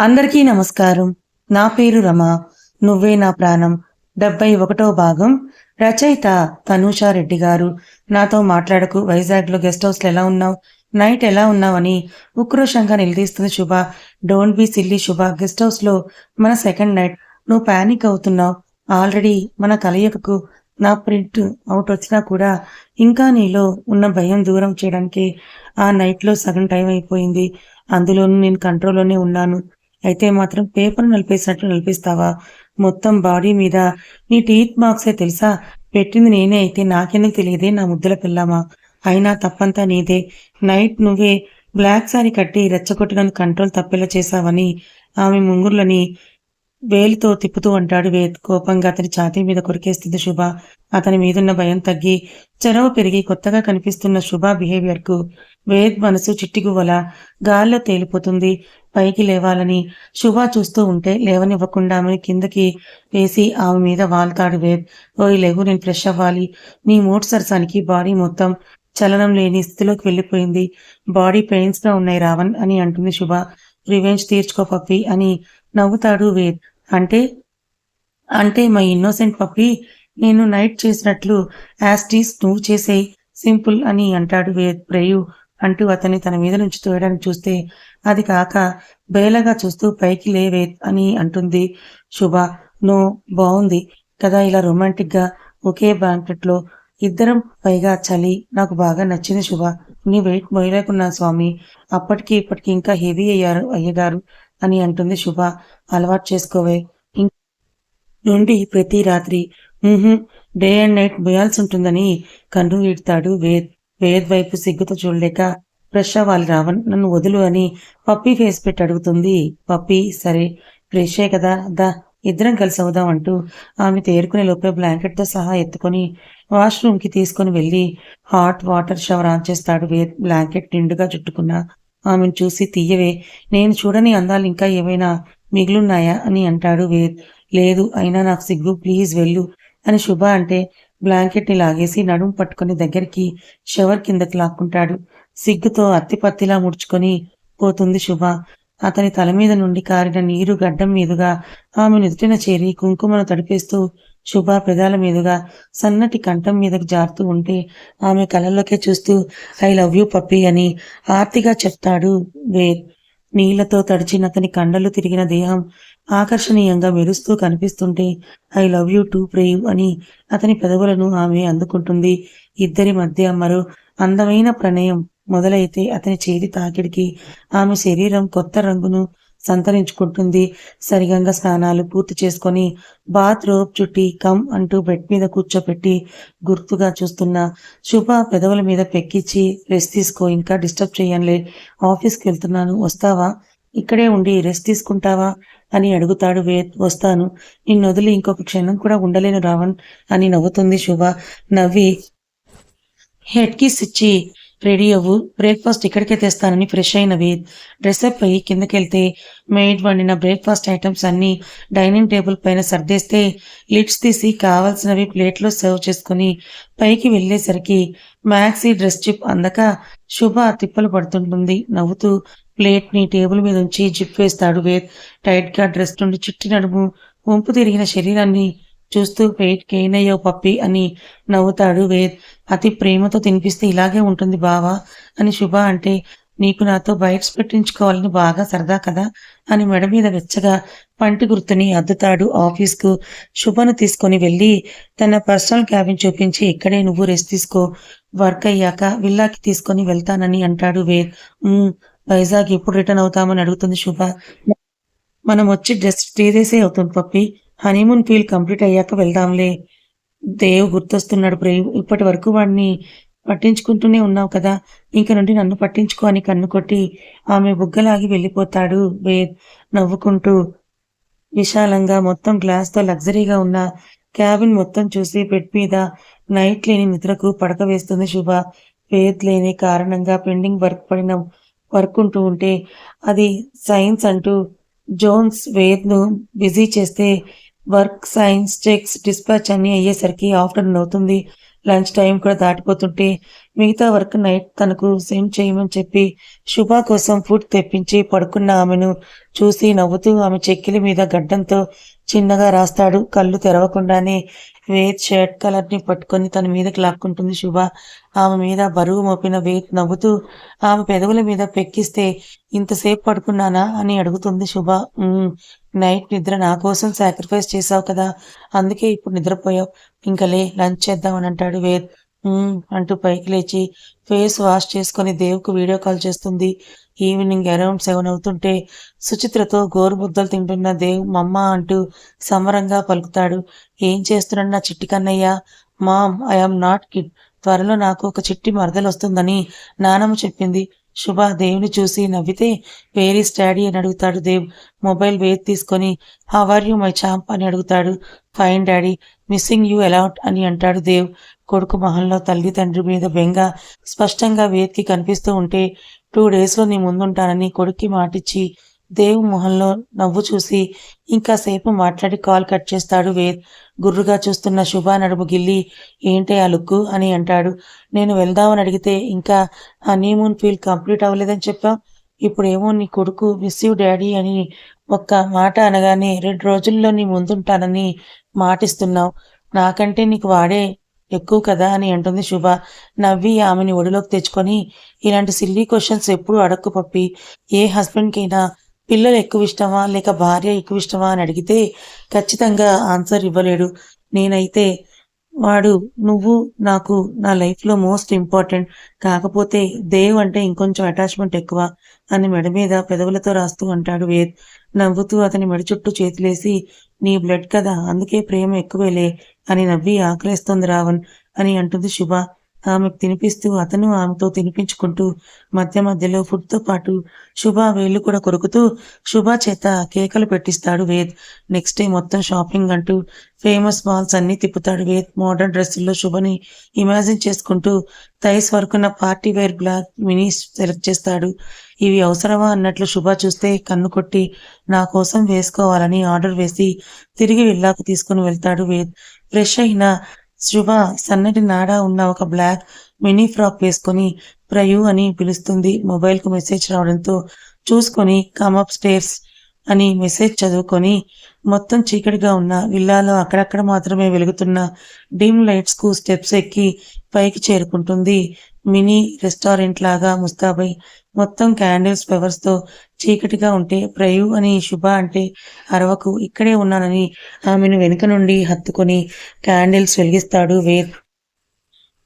అందరికీ నమస్కారం. నా పేరు రమ. నువ్వే నా ప్రాణం. డెబ్బై ఒకటో భాగం. రచయిత తనూషా రెడ్డి గారు. నాతో మాట్లాడకు. వైజాగ్లో గెస్ట్ హౌస్లో ఎలా ఉన్నావు? నైట్ ఎలా ఉన్నావని ఉక్రోషంగా నిలదీస్తుంది Shubha. Don't be silly Shubha. Guest హౌస్లో మన సెకండ్ నైట్. నువ్వు ప్యానిక్ అవుతున్నావు. ఆల్రెడీ మన కలయికకు నా ప్రింట్ అవుట్ వచ్చినా కూడా ఇంకా నీలో ఉన్న భయం దూరం చేయడానికి ఆ నైట్లో సగం టైం అయిపోయింది. అందులోనూ నేను కంట్రోల్లోనే ఉన్నాను. అయితే మాత్రం పేపర్ నలిపేసినట్లు నలిపిస్తావా? మొత్తం బాడీ మీద. నీ టీత్ మార్క్సే తెలుసా? పెట్టింది నేనే అయితే నాకెందుకు తెలియదే నా ముద్దుల పిల్లమా అయినా తప్పంతా నీదే. నైట్ నువ్వే బ్లాక్ సారీ కట్టి రెచ్చగొట్టుకొని కంట్రోల్ తప్పేలా చేశావని ఆమె ముంగుర్లని వేలితో తిప్పుతూ అంటాడు వేద్. కోపంగా అతని ఛాతీ మీద కొరికేస్తుంది శుభ. అతని మీదున్న భయం తగ్గి చెరవ పెరిగి కొత్తగా కనిపిస్తున్న శుభ బిహేవియర్కు వేద్ మనసు చిట్టిగువల గాల్లో తేలిపోతుంది. పైకి లేవాలని శుభ చూస్తూ ఉంటే లేవనివ్వకుండా ఆమె కిందకి వేసి ఆమె మీద వాల్తాడు వేద్. ఓయ్ లేవు నేను ఫ్రెష్ అవ్వాలి. నీ మూడ్ సరసానికి బాడీ మొత్తం చలనం లేని స్థితిలోకి వెళ్ళిపోయింది. బాడీ పెయిన్స్గా ఉన్నాయి రావణ్ అని అంటుంది శుభ. రివెంజ్ తీర్చుకో పప్పి అని నవ్వుతాడు వేద్. అంటే అంటే మా ఇన్నోసెంట్ పప్పి నేను నైట్ చేసినట్లు యాస్టీస్ నువ్వు చేసే సింపుల్ అని అంటాడు వేద్. ప్రేయు అంటూ అతన్ని తన మీద నుంచి తోయడానికి చూస్తే అది కాక బేలగా చూస్తూ పైకి లేవే అని అంటుంది శుభ. నో బాగుంది కదా ఇలా రొమాంటిక్గా ఒకే బ్యాంకెట్లో ఇద్దరం పైగా చలి నాకు బాగా నచ్చింది శుభ. నీ వెయిట్ మోయలేకున్నా స్వామి. అప్పటికి ఇప్పటికి ఇంకా హెవీ అయ్యారు అయ్యగారు అని అంటుంది శుభ. అలవాటు చేసుకోవే. నుండి ప్రతి రాత్రి డే అండ్ నైట్ మోయాల్సి ఉంటుందని కన్ను ఈడతాడు వేద్. వేద్ వైపు సిగ్గుతో చూడలేక ఫ్రెష్ అవ్వాలి రావణ్ నన్ను వదులు అని పప్పీ ఫేస్ పెట్టి అడుగుతుంది. పప్పీ సరే ఫ్రెషే కదా దా ఇద్దరం కలిసి అవుదాం అంటూ ఆమె తేరుకునే లోపే బ్లాంకెట్తో సహా ఎత్తుకొని వాష్రూమ్కి తీసుకొని వెళ్ళి హాట్ వాటర్ షవర్ ఆన్ చేస్తాడు వేద్ బ్లాంకెట్ నిండుగా చుట్టుకున్న ఆమెను చూసి తీయవే. నేను చూడని అందాలు ఇంకా ఏమైనా మిగులున్నాయా? అని అంటాడు వేద్. లేదు అయినా నాకు సిగ్గు ప్లీజ్ వెళ్ళు అని శుభ అంటే బ్లాంకెట్ని లాగేసి నడుము పట్టుకొని దగ్గరికి షవర్ కిందకి లాక్కుంటాడు. సిగ్గుతో అత్తిపత్తిలా ముడుచుకొని పోతుంది శుభ. అతని తల మీద నుండి కారిన నీరు గడ్డం మీదుగా ఆమె నుదుటిన చేరి కుంకుమను తడిపేస్తూ శుభ పెదాల మీదుగా సన్నటి కంఠం మీదకు జారుతూ ఉంటే ఆమె కళ్ళల్లోకే చూస్తూ ఐ లవ్ యూ పప్పి అని ఆర్తిగా చెప్తాడు వేర్. నీళ్ళతో తడిచిన అతని కండలు తిరిగిన దేహం ఆకర్షణీయంగా మెరుస్తూ కనిపిస్తుంటే I love you too Prem అని అతని పెదవులను ఆమె అందుకుంటుంది. ఇద్దరి మధ్య మరో అందమైన ప్రణయం మొదలైతే అతని చేతి తాకిడికి ఆమె శరీరం కొత్త రంగును సంతరించుకుంటుంది. సరిగంగా స్నానాలు పూర్తి చేసుకొని బాత్ రోబ్ చుట్టి కమ్ అంటూ బెడ్ మీద కూర్చోపెట్టి గుర్తుగా చూస్తున్న శుభ పెదవుల మీద పెక్కిచ్చి రెస్ట్ తీసుకో ఇంకా డిస్టర్బ్ చేయనులే ఆఫీస్కి వెళ్తున్నాను. వస్తావా? ఇక్కడే ఉండి రెస్ట్ తీసుకుంటావా? అని అడుగుతాడు వే వస్తాను. నిన్ను వదిలి ఇంకొక క్షణం కూడా ఉండలేను రావణ్ అని నవ్వుతుంది శుభ. నవ్వి హెడ్ కిస్ ఇచ్చి రెడీ అవ్వు. బ్రేక్ఫాస్ట్ ఇక్కడికే తెస్తానని ఫ్రెష్ అయిన వేద్ డ్రెస్అప్ అయ్యి కిందకెళ్తే మెయిడ్ వండిన బ్రేక్ఫాస్ట్ ఐటమ్స్ అన్ని డైనింగ్ టేబుల్ పైన సర్దేస్తే లిడ్స్ తీసి కావాల్సినవి ప్లేట్లో సర్వ్ చేసుకుని పైకి వెళ్ళేసరికి మ్యాక్సీ డ్రెస్ చిప్ అందక శుభ తిప్పలు పడుతుంటుంది. నవ్వుతూ ప్లేట్ని టేబుల్ మీద ఉంచి జిప్ వేస్తాడు వేద్ టైట్గా డ్రెస్ నుండి చుట్టి నడుము వంపు తిరిగిన శరీరాన్ని చూస్తూ వెయిట్ గెయిన్ పప్పి అని నవ్వుతాడు వేద్ అతి ప్రేమతో తినిపిస్తే ఇలాగే ఉంటుంది బావా అని శుభ అంటే నీకు నాతో బైట్స్ పెట్టించుకోవాలని బాగా సరదా కదా అని మెడ మీద వెచ్చగా పంటి గుర్తుని అద్దుతాడు ఆఫీస్కు శుభను తీసుకొని వెళ్ళి తన పర్సనల్ క్యాబిన్ చూపించి ఇక్కడే నువ్వు రెస్ట్ తీసుకో. వర్క్ అయ్యాక విల్లాకి తీసుకొని వెళ్తానని అంటాడు వేద్ వైజాగ్ ఎప్పుడు రిటర్న్ అవుతామని అడుగుతుంది శుభ. మనం వచ్చి జస్ట్ త్రీ డేసే అవుతుంది పప్పి. హనీమూన్ ఫీల్ కంప్లీట్ అయ్యాక వెళ్దాంలే. దేవ్ గుర్తొస్తున్నాడు ప్రేమ్. ఇప్పటి వరకు వాడిని పట్టించుకుంటూనే ఉన్నావు కదా. ఇంక నుండి నన్ను పట్టించుకో అని కన్ను కొట్టి ఆమె బుగ్గలాగి వెళ్ళిపోతాడు వేద్ నవ్వుకుంటూ. విశాలంగా మొత్తం గ్లాస్తో లగ్జరీగా ఉన్న క్యాబిన్ మొత్తం చూసి బెడ్ మీద నైట్ లేని నిద్రకు పడక వేస్తుంది శుభ. వేద్ లేని కారణంగా పెండింగ్ వర్క్ పడిన వర్క్ ఉంటూ ఉంటే అది సైన్స్ అంటూ జోన్స్ వేద్ను బిజీ చేస్తే వర్క్ సైన్స్ చెక్స్ డిస్పాచ్ అన్ని అయ్యేసరికి ఆఫ్టర్నూన్ అవుతుంది. లంచ్ టైం కూడా దాటిపోతుంటే మిగతా వర్క్ నైట్ తనకు సెండ్ చేయమని చెప్పి శుభ కోసం ఫుడ్ తెప్పించి పడుకున్న ఆమెను చూసి నవ్వుతూ ఆమె చెక్కిలి మీద గడ్డంతో చిన్నగా రాస్తాడు. కళ్ళు తెరవకుండానే వేద్ షర్ట్ కలర్ని పట్టుకొని తన మీదకి లాక్కుంటుంది శుభ. ఆమె మీద బరువు మోపిన వేద్ నవ్వుతూ ఆమె పెదవుల మీద పెక్కిస్తే ఇంతసేపు పడుకున్నానా అని అడుగుతుంది శుభ. నైట్ నిద్ర నా కోసం సాక్రిఫైస్ చేసావు కదా అందుకే ఇప్పుడు నిద్రపోయావు. ఇంకలే లంచ్ చేద్దామని అంటాడు వేద్ అంటూ పైకి లేచి ఫేస్ వాష్ చేసుకొని దేవుకు వీడియో కాల్ చేస్తుంది. ఈవినింగ్ అరౌండ్ సెవెన్ అవుతుంటే సుచిత్రతో గోరుముద్దలు తింటున్న దేవ్ మమ్మ అంటూ సమరంగా పలుకుతాడు. ఏం చేస్తున్నాడు నా చిట్టి Kannayya? Mom I'm not kid. త్వరలో నాకు ఒక చిట్టి మరదలు వస్తుందని నానమ్మ చెప్పింది. శుభ దేవుని చూసి నవ్వితే వేరీ డాడీ అని అడుగుతాడు దేవ్. మొబైల్ వేర్ తీసుకొని how are you my champ అని అడుగుతాడు. Fine daddy missing you a lot అని అంటాడు దేవ్. కొడుకు మొహంలో తల్లి తండ్రి మీద బెంగ స్పష్టంగా వేద్కి కనిపిస్తూ ఉంటే టూ డేస్లో నీ ముందుంటానని కొడుక్కి మాటిచ్చి దేవ్ మొహంలో నవ్వు చూసి ఇంకాసేపు మాట్లాడి కాల్ కట్ చేస్తాడు వేద్. గుర్రుగా చూస్తున్న శుభ నడుము గిల్లి ఏంటే ఆ లుక్కు అని అంటాడు. నేను వెళ్దామని అడిగితే ఇంకా హనీమూన్ ఫీల్ కంప్లీట్ అవ్వలేదని చెప్పాం ఇప్పుడేమో నీ కొడుకు మిస్ యూ డాడీ అని ఒక్క మాట అనగానే రెండు రోజుల్లో నీ ముందుంటానని మాటిస్తున్నావు. నాకంటే నీకు వాడే ఎక్కువ కదా అని అంటుంది శుభ. నవ్వి ఆమెని ఒడిలోకి తెచ్చుకొని ఇలాంటి సిల్లీ క్వశ్చన్స్ ఎప్పుడు అడక్కు పప్పి. ఏ హస్బెండ్కైనా పిల్లలు ఎక్కువ ఇష్టమా లేక భార్య ఎక్కువ ఇష్టమా అని అడిగితే ఖచ్చితంగా ఆన్సర్ ఇవ్వలేడు. నేనైతే వాడు నువ్వు నాకు నా లైఫ్లో మోస్ట్ ఇంపార్టెంట్. కాకపోతే దేవ్ అంటే ఇంకొంచెం అటాచ్మెంట్ ఎక్కువ అని మెడ మీద పెదవులతో రాస్తూ అంటాడు వేద్. నవ్వుతూ అతని మెడ చుట్టూ చేతులేసి నీ బ్లడ్ కదా అందుకే ప్రేమ ఎక్కువేలే అని నవ్వి ఆకలేస్తోంది రావణ్ అని అంటుంది శుభ. ఆమెకు తినిపిస్తూ అతను ఆమెతో తినిపించుకుంటూ మధ్య మధ్యలో ఫుడ్తో పాటు శుభ వేళ్ళు కూడా కొరుకుతూ శుభ చేత కేకలు పెట్టిస్తాడు వేద్. నెక్స్ట్ డే మొత్తం షాపింగ్ అంటూ ఫేమస్ మాల్స్ అన్ని తిప్పుతాడు వేద్. మోడర్న్ డ్రెస్సుల్లో శుభని ఇమాజిన్ చేసుకుంటూ thighs వరకున్న party wear black mini select చేస్తాడు. ఇవి అవసరమా అన్నట్లు శుభ చూస్తే కన్ను కొట్టి నా కోసం వేసుకోవాలని ఆర్డర్ వేసి తిరిగి వెళ్ళాకు తీసుకుని వెళ్తాడు వేద్. ఫ్రెష్ అయిన శుభ సన్నటి నాడా ఉన్న ఒక బ్లాక్ మినీ ఫ్రాక్ వేసుకొని ప్రయు అని పిలుస్తుంది. మొబైల్కు మెసేజ్ రావడంతో చూసుకొని కమప్ స్టేర్స్ అని మెసేజ్ చదువుకొని మొత్తం చీకటిగా ఉన్న విల్లాలో అక్కడక్కడ మాత్రమే వెలుగుతున్న డిమ్ లైట్స్కు స్టెప్స్ ఎక్కి పైకి చేరుకుంటుంది. మినీ రెస్టారెంట్ లాగా ముస్తాబై మొత్తం క్యాండిల్స్ ఫ్లవర్స్తో చీకటిగా ఉంటే ప్రయు అని శుభ అంటే అరవకు ఇక్కడే ఉన్నానని ఆమెను వెనుక నుండి హత్తుకొని క్యాండిల్స్ వెలిగిస్తాడు వేద్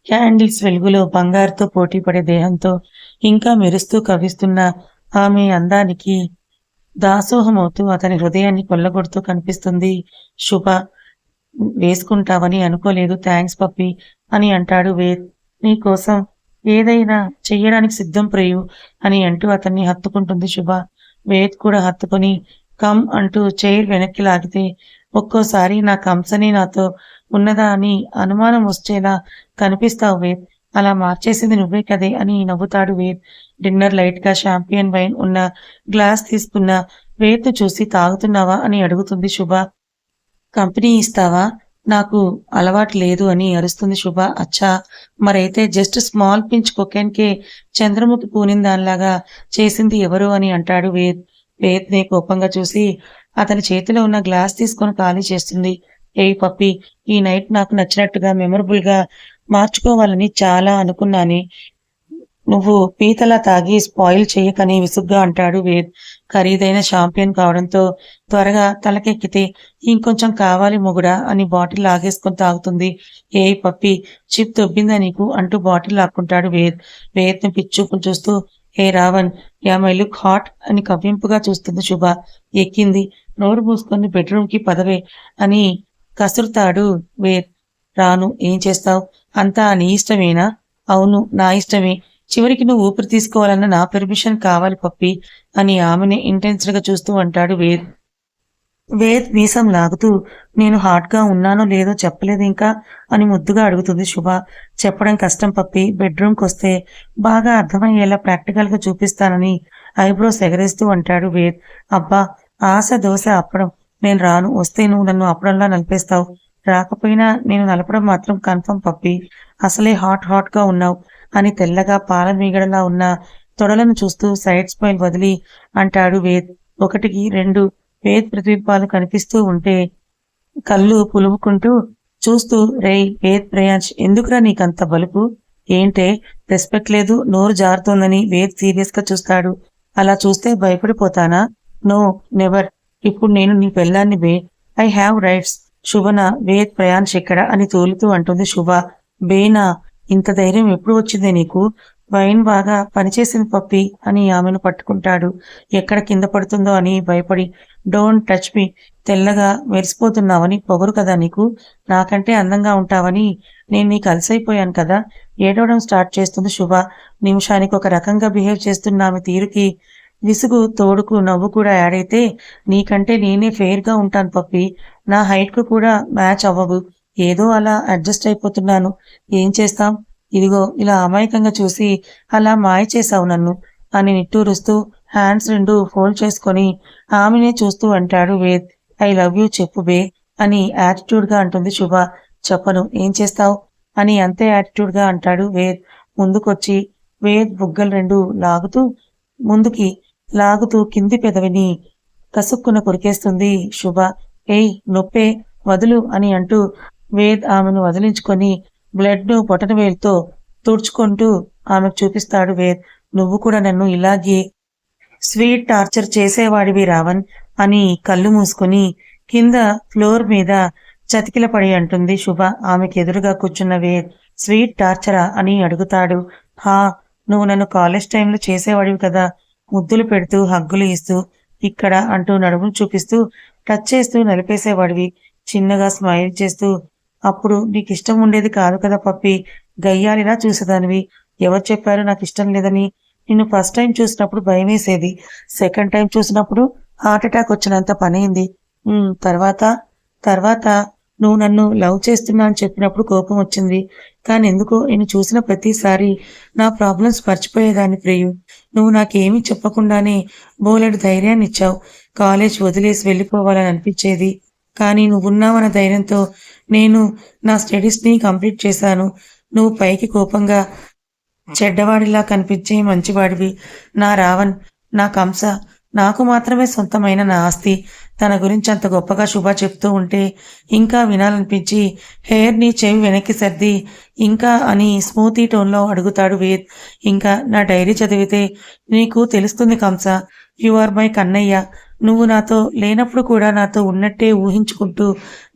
క్యాండిల్స్ వెలుగులో బంగారుతో పోటీ పడే దేహంతో ఇంకా మెరుస్తూ కవిస్తున్న ఆమె అందానికి దాసోహమవుతూ అతని హృదయాన్ని కొల్లగొడుతూ కనిపిస్తుంది శుభ. వేసుకుంటావని అనుకోలేదు థ్యాంక్స్ పప్పి అని అంటాడు వేద్. నీ కోసం ఏదైనా చెయ్యడానికి సిద్ధం ప్రియు అని అంటూ అతన్ని హత్తుకుంటుంది శుభ. వేద్ కూడా హత్తుకొని కమ్ అంటూ చైర్ వెనక్కి లాగితే ఒక్కోసారి నా కంసని నాతో ఉన్నదా అని అనుమానం వచ్చేలా కనిపిస్తావు వేద్. అలా మార్చేసింది నువ్వే కదే అని నవ్వుతాడు వేద్. డిన్నర్ లైట్గా షాంపియన్ వైన్ ఉన్న గ్లాస్ తీసుకున్న వేద్ను చూసి తాగుతున్నావా అని అడుగుతుంది శుభ. కంపెనీ ఇస్తావా? నాకు అలవాటు లేదు అని అరుస్తుంది శుభ. అచ్చా మరైతే జస్ట్ స్మాల్ పించ్ కే చంద్రముఖి పూనిన దానిలాగా చేసింది ఎవరు అని అంటాడు వేద్. వేద్ని కోపంగా చూసి అతని చేతిలో ఉన్న గ్లాస్ తీసుకొని ఖాళీ చేస్తుంది. ఏ పప్పి ఈ నైట్ నాకు నచ్చినట్టుగా మెమరబుల్గా మార్చుకోవాలని చాలా అనుకున్నాను. నువ్వు పీతల తాగి స్పాయిల్ చేయకని విసుగ్గా అంటాడు వేద్ ఖరీదైన షాంపియన్ కావడంతో త్వరగా తలకెక్కితే ఇంకొంచెం కావాలి మొగుడా అని బాటిల్ లాగేసుకొని తాగుతుంది. ఏ పప్పి చిప్ దొబ్బిందా నీకు అంటూ బాటిల్ లాక్కుంటాడు వేద్ వేద్ని పిచ్చుకుని చూస్తూ ఏ రావణ్ యా మై లుక్ హాట్ అని కవ్వింపుగా చూస్తుంది శుభ. ఎక్కింది. నోరు మూసుకొని బెడ్రూమ్కి పదవే అని కసురుతాడు వేద్ రాను ఏం చేస్తావు? అంతా నీ ఇష్టమేనా? అవును నా ఇష్టమే. చివరికి నువ్వు ఊపిరి తీసుకోవాలన్న నా పెర్మిషన్ కావాలి పప్పి అని ఆమెని ఇంటెన్స్గా చూస్తూ అంటాడు వేద్. వేద్ మీసం లాగుతూ నేను హాట్గా ఉన్నానో లేదో చెప్పలేదు ఇంకా అని ముద్దుగా అడుగుతుంది శుభ. చెప్పడం కష్టం పప్పి బెడ్రూమ్కి వస్తే బాగా అర్థమయ్యేలా ప్రాక్టికల్గా చూపిస్తానని ఐబ్రోస్ ఎగరేస్తూ అంటాడు వేద్. అబ్బా ఆశ దోశ అప్పడం. నేను రాను వస్తే నువ్వు నన్ను అప్పడంలా నలిపేస్తావు. రాకపోయినా నేను నలపడం మాత్రం కన్ఫర్మ్ పప్పి. అసలే హాట్ హాట్గా ఉన్నావు. అని తెల్లగా పాల మీగడలా ఉన్న తొడలను చూస్తూ సైడ్ స్మైల్ వదిలి అంటాడు వేద్. ఒకటికి రెండు వేద్ ప్రతిబింబాలు కనిపిస్తూ ఉంటే కళ్ళు పులుముకుంటూ చూస్తూ రేయ్ వేద్ ప్రయాంష్ ఎందుకురా నీకంత బలుపు? ఏంటే? రెస్పెక్ట్ లేదు నోరు జారుతోందని వేద్ సీరియస్గా చూస్తాడు. అలా చూస్తే భయపడిపోతానా? No never. ఇప్పుడు నేను నీ పెళ్ళాన్ని బే ఐ హ్యావ్ రైట్స్. శుభన వేద్ ప్రయాణ్ ఇక్కడ అని తోలుతూ అంటుంది శుభ. బేనా? ఇంత ధైర్యం ఎప్పుడు వచ్చిందే నీకు? వైన్ బాగా పనిచేసింది పప్పి అని ఆమెను పట్టుకుంటాడు. ఎక్కడ కింద పడుతుందో అని భయపడి డోంట్ టచ్ మీ తెల్లగా మెరిసిపోతున్నావని పొగరు కదా నీకు? నాకంటే అందంగా ఉంటావని నేను నీకు అలసైపోయాను కదా? ఏడవడం స్టార్ట్ చేస్తుంది శుభ. నిమిషానికి ఒక రకంగా బిహేవ్ చేస్తున్న ఆమె తీరుకి విసుగు తోడుకు నవ్వు కూడా యాడ్ అయితే నీకంటే నేనే ఫెయిర్గా ఉంటాను పప్పి. నా హైట్కు కూడా మ్యాచ్ అవ్వవు. ఏదో అలా అడ్జస్ట్ అయిపోతున్నాను. ఏం చేస్తాం? ఇదిగో ఇలా అమాయకంగా చూసి అలా మాయ చేశావు నన్ను అని నిట్టూరుస్తూ హ్యాండ్స్ రెండు ఫోల్డ్ చేసుకొని ఆమెనే చూస్తూ అంటాడు వేద్. ఐ లవ్ యూ చెప్పు బే అని యాటిట్యూడ్గా అంటుంది శుభ. చెప్పను ఏం చేస్తావు? అని అంతే యాటిట్యూడ్గా అంటాడు వేద్. ముందుకొచ్చి వేద్ బుగ్గలు రెండు లాగుతూ ముందుకి లాగుతూ కింది పెదవిని కసుక్కున కొరికేస్తుంది శుభ. ఏయ్ నొప్పే వదులు అని అంటూ వేద్ ఆమెను వదిలించుకొని బ్లడ్ను పొటన వేలుతో తుడుచుకుంటూ ఆమెకు చూపిస్తాడు వేద్. నువ్వు కూడా నన్ను ఇలాగే స్వీట్ టార్చర్ చేసేవాడివి రావణ్ అని కళ్ళు మూసుకుని కింద ఫ్లోర్ మీద చతికిల పడి అంటుంది శుభ. ఆమెకు ఎదురుగా కూర్చున్న వేద్ స్వీట్ టార్చరా అని అడుగుతాడు. హా నువ్వు నన్ను కాలేజ్ టైంలో చేసేవాడివి కదా. ముద్దులు పెడుతూ హగ్గులు ఇస్తూ ఇక్కడ అంటూ నడుమును చూపిస్తూ టచ్ చేస్తూ నలిపేసేవాడివి. చిన్నగా స్మైల్ చేస్తూ అప్పుడు నీకు ఇష్టం ఉండేది కాదు కదా పప్పి. గయ్యాలిలా చూసేదానివి. ఎవరు చెప్పారు నాకు ఇష్టం లేదని? నిన్ను ఫస్ట్ టైం చూసినప్పుడు భయం వేసేది సెకండ్ టైం చూసినప్పుడు హార్ట్ అటాక్ వచ్చినంత పనైంది. తర్వాత? తర్వాత నువ్వు నన్ను లవ్ చేస్తున్నా అని చెప్పినప్పుడు కోపం వచ్చింది. కానీ ఎందుకో నేను చూసిన ప్రతిసారి నా ప్రాబ్లమ్స్ మర్చిపోయేదాన్ని ప్రియు. నువ్వు నాకేమీ చెప్పకుండానే బోలెడు ధైర్యాన్ని ఇచ్చావు కాలేజ్ వదిలేసి వెళ్ళిపోవాలని అనిపించేది. కానీ నువ్వున్నావన్న ధైర్యంతో నేను నా స్టడీస్ని కంప్లీట్ చేశాను. నువ్వు పైకి కోపంగా చెడ్డవాడిలా కనిపించే మంచివాడివి. నా రావణ్ నా కంస నాకు మాత్రమే సొంతమైన నా ఆస్తి. తన గురించి అంత గొప్పగా శుభ చెప్తూ ఉంటే ఇంకా వినాలనిపించి హెయిర్ని చెవి వెనక్కి సర్ది ఇంకా అని స్మూతీ టోన్లో అడుగుతాడు వేద్. ఇంకా నా డైరీ చదివితే నీకు తెలుస్తుంది Kamsa you are my Kannayya. నువ్వు నాతో లేనప్పుడు కూడా నాతో ఉన్నట్టే ఊహించుకుంటూ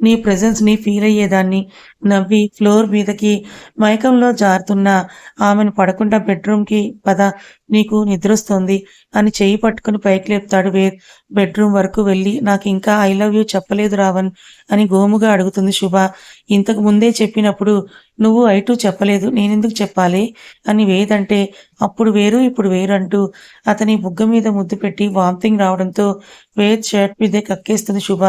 నీ ప్రెజెన్స్ని ఫీల్ అయ్యేదాన్ని. నవ్వి ఫ్లోర్ మీదకి మైకంలో జారుతున్న ఆమెను పడకుండా బెడ్రూమ్కి పద నీకు నిద్రొస్తుంది అని చెయ్యి పట్టుకుని పైకి లేపుతాడు వేద్. బెడ్రూమ్ వరకు వెళ్ళి నాకు ఇంకా ఐ లవ్ యూ చెప్పలేదు రావణ్ అని గోముగా అడుగుతుంది శుభ. ఇంతకు ముందే చెప్పినప్పుడు నువ్వు ఐటూ చెప్పలేదు నేనెందుకు చెప్పాలి అని వేదంటే అప్పుడు వేరు ఇప్పుడు వేరు అంటూ అతని బుగ్గ మీద ముద్దు పెట్టి వామిటింగ్ రావడంతో వేద్ షర్ట్ మీదే కక్కేస్తుంది శుభ.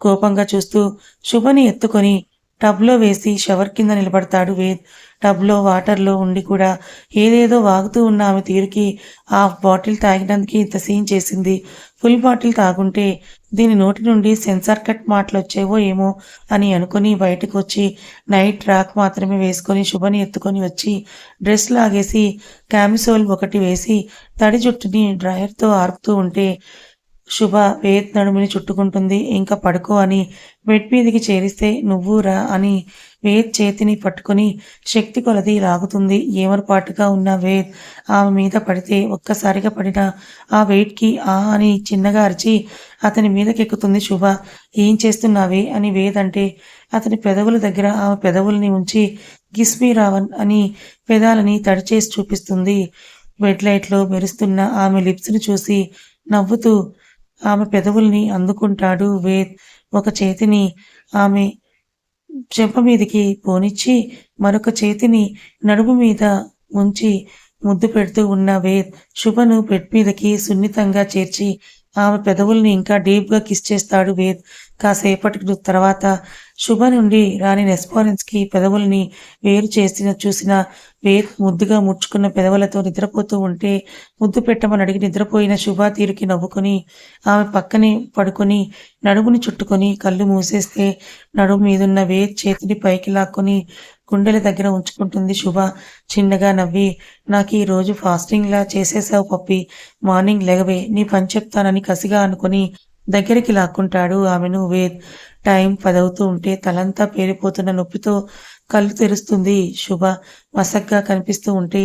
కోపంగా చూస్తూ శుభని ఎత్తుకొని టబ్లో వేసి షవర్ కింద నిలబడతాడు వేద్. టబ్లో వాటర్లో ఉండి కూడా ఏదేదో వాగుతూ ఉన్న ఆమె తీరుకి ఆ బాటిల్ తాగినందుకు ఇంత సీన్ చేసింది. ఫుల్ బాటిల్ తాగుంటే దీని నోటి నుండి సెన్సార్ కట్ మాటలు వచ్చేవో ఏమో అని అనుకుని బయటకు వచ్చి నైట్ ట్రాక్ మాత్రమే వేసుకొని శుభని ఎత్తుకొని వచ్చి డ్రెస్ లాగేసి క్యామిసోల్ ఒకటి వేసి తడి జుట్టుని డ్రయర్తో ఆర్పుతూ ఉంటే శుభ వేత్ నడుముని చుట్టుకుంటుంది. ఇంకా పడుకో అని బెడ్ మీదికి చేరిస్తే నువ్వురా అని వేద్ చేతిని పట్టుకొని శక్తి కొలది లాగుతుంది. ఏమరపాటుగా ఉన్న వేద్ ఆమె మీద పడితే ఒక్కసారిగా పడిన ఆ వెయిట్కి ఆ అని చిన్నగా అరిచి అతని మీదకెక్కుతుంది శుభ. ఏం చేస్తున్నావే అని వేద్ అంటే అతని పెదవుల దగ్గర ఆమె పెదవుల్ని ఉంచి గిస్మీ రావన్ అని పెదాలని తడిచేసి చూపిస్తుంది. బెడ్ లైట్లో మెరుస్తున్న ఆమె లిప్స్ని చూసి నవ్వుతూ ఆమె పెదవుల్ని అందుకుంటాడు. వేద్ ఒక చేతిని ఆమె చెంప మీదకి పోనిచ్చి మరొక చేతిని నడుము మీద ఉంచి ముద్దు పెడుతూ ఉన్న వేద్ శుభను బెడ్ మీదకి సున్నితంగా చేర్చి ఆమె పెదవుల్ని ఇంకా డీప్గా కిస్ చేస్తాడు వేద్. కాసేపటి తర్వాత శుభ నుండి రాని రెస్పారెన్స్కి పెదవుల్ని వేరు చేసిన చూసిన వేరు ముద్దుగా ముడుచుకున్న పెదవులతో నిద్రపోతూ ఉంటే ముద్దు పెట్టమని అడిగి నిద్రపోయిన శుభ తీరుకి నవ్వుకొని ఆమె పక్కనే పడుకొని నడుముని చుట్టుకొని కళ్ళు మూసేస్తే నడుము మీదున్న వేరు చేతిని పైకి లాక్కొని గుండెల దగ్గర ఉంచుకుంటుంది శుభ. చిన్నగా నవ్వి నాకు ఈ రోజు ఫాస్టింగ్లా చేసేసావు పప్పి. మార్నింగ్ లెగవే నీ పని చెప్తానని కసిగా అనుకొని దగ్గరికి లాక్కుంటాడు. ఆమెను వేద్ టైం పదవుతూ ఉంటే తలంతా పేరిపోతున్న నొప్పితో కళ్ళు తెరుస్తుంది. శుభ మసగ్గా కనిపిస్తూ ఉంటే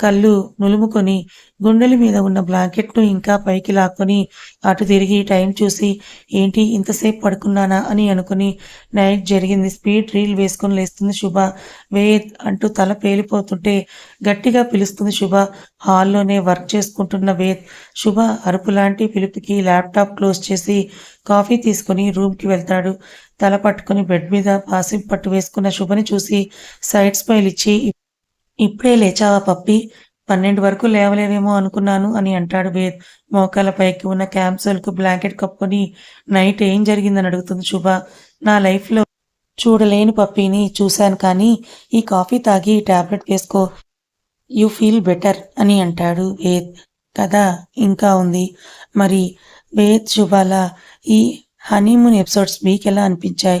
కళ్ళు నులుముకొని గుండెల మీద ఉన్న బ్లాంకెట్ను ఇంకా పైకి లాక్కొని అటు తిరిగి టైం చూసి ఏంటి ఇంతసేపు పడుకున్నానా? అని అనుకుని నైట్ జరిగింది. స్పీడ్ రీల్ వేసుకొని లేస్తుంది శుభ. వేద్ అంటూ తల పేలిపోతుంటే గట్టిగా పిలుస్తుంది శుభ. హాల్లోనే వర్క్ చేసుకుంటున్న వేద్. శుభ అరుపు లాంటి పిలుపుకి ల్యాప్టాప్ క్లోజ్ చేసి కాఫీ తీసుకుని రూమ్కి వెళ్తాడు. తల పట్టుకుని బెడ్ మీద పాసిం పట్టు వేసుకున్న శుభని చూసి సైడ్ స్మైల్ ఇచ్చి ఇప్పుడే లేచావా పప్పి? పన్నెండు వరకు లేవలేవేమో అనుకున్నాను అని అంటాడు వేద్. మోకాల పైకి ఉన్న క్యాప్సూల్కు బ్లాంకెట్ కప్పుకొని నైట్ ఏం జరిగిందని అడుగుతుంది శుభ. నా లైఫ్లో చూడలేని పప్పిని చూశాను కానీ ఈ కాఫీ తాగి టాబ్లెట్ వేసుకో. యూ ఫీల్ బెటర్ అని అంటాడు వేద్. కథ ఇంకా ఉంది. మరి వేద్ శుభాల ఈ హనీమూన్ ఎపిసోడ్స్ మీకు ఎలా అనిపించాయి?